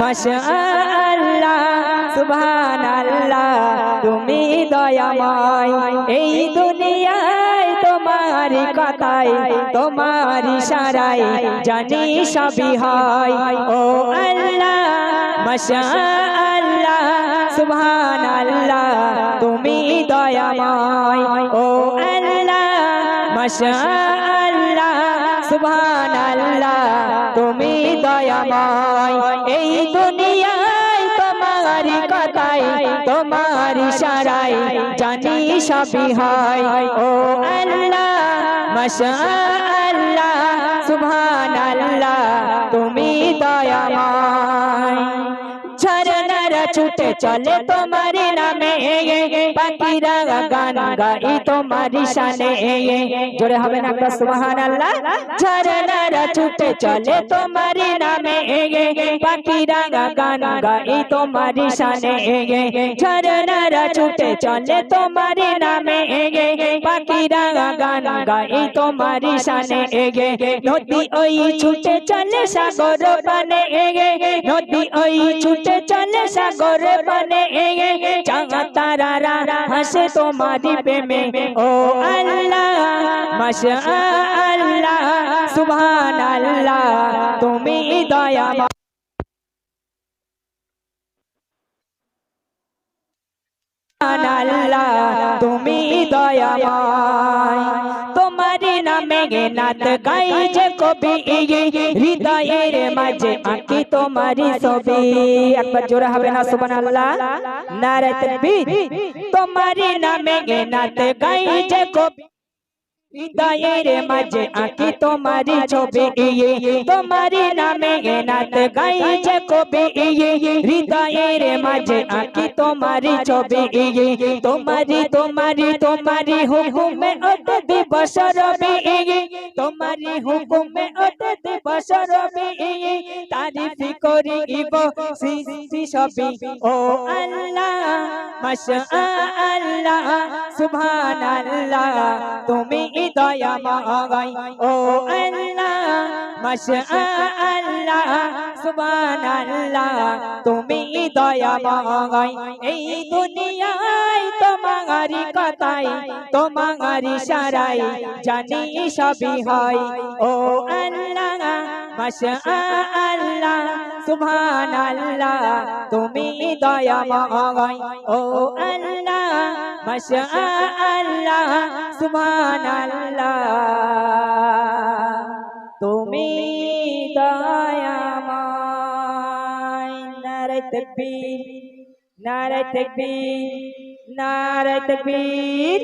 মাশাআল্লাহ, সুবহানাল্লাহ, তুমি দয়াময়। এই দুনিয়ায় তোমার কথাই তোমার ইশারায় জানি সবই হয়। ও আল্লাহ, মাশাআল্লাহ, সুবহানাল্লাহ, তুমি দয়াময়। ও আল্লাহ, মাশাআল্লাহ, সুবহানাল্লাহ দয়াময়। এই দুনিয়ায় তোমার কথাই তোমার ইশারায় জানি সবই হয়। ও আল্লাহ মাশাআল্লাহ। সুবহানাল্লাহ ঝরনারা ছুটে চলে তোমার নামে পাখিরা গান গাই তোমার শানে জোরে হবে না একটা সুবহানাল্লাহ ঝরনারা ছুটে চলে তোমার নামে পাখিরা গান গাই তোমার শানে ঝরনারা ছুটে চলে তোমার নামে পাখিরা গান গাই তোমার শানে নদী ওই ছুটে চলে সাগর পানে নদী ওই ছুটে চলে ऐसा सागर बने चंगा तारा रा हंस तो तुम्हारी पे में। ओ अल्लाह, मशा अल्लाह सुबह अल्लाह, तुम्हें दया अल्लाह, तुम्हें दया নামে গে নাত গাই যে কবি হৃদয়ের মাঝে আঁকি তোমারি ছবি একবার জোরে হবে না সুবহানাল্লাহ নারে তাকবীর তোমার নামে গে নাত গাই যে কবি হৃদয়ের মাঝে আঁকি তোমারি ছবি তোমারি নামে নাত গাই যে কবি হৃদয়ের মাঝে আঁকি তোমারি ছবি তোমারি তোমারি তোমারি হুকুমে ওতে দিবস রবি তোমারি হুকুমে ওতে দিবস রবি তারিফ করি ইব সৃষ্টি সবই ও আল্লাহ মাশা আল্লাহ সুবহানাল্লাহ, তুমি দয়া মাগাই ও আল্লাহ মাশা আল্লাহ সুবহানাল্লাহ, তুমি দয়া মাগাই এই দুনিয়ায় তোমারি কথাই তোমারি সারাই, জানি সবই হয়। ও আল্লাহ মাশা আল্লাহ সুবহানাল্লাহ, তুমি দয়া মাগাই ও আল্লাহ মাশা আল্লাহ সুবহানাল্লাহ। তুমি দয়াময় নারে তাকবীর নারে তাকবীর নারে তাকবীর।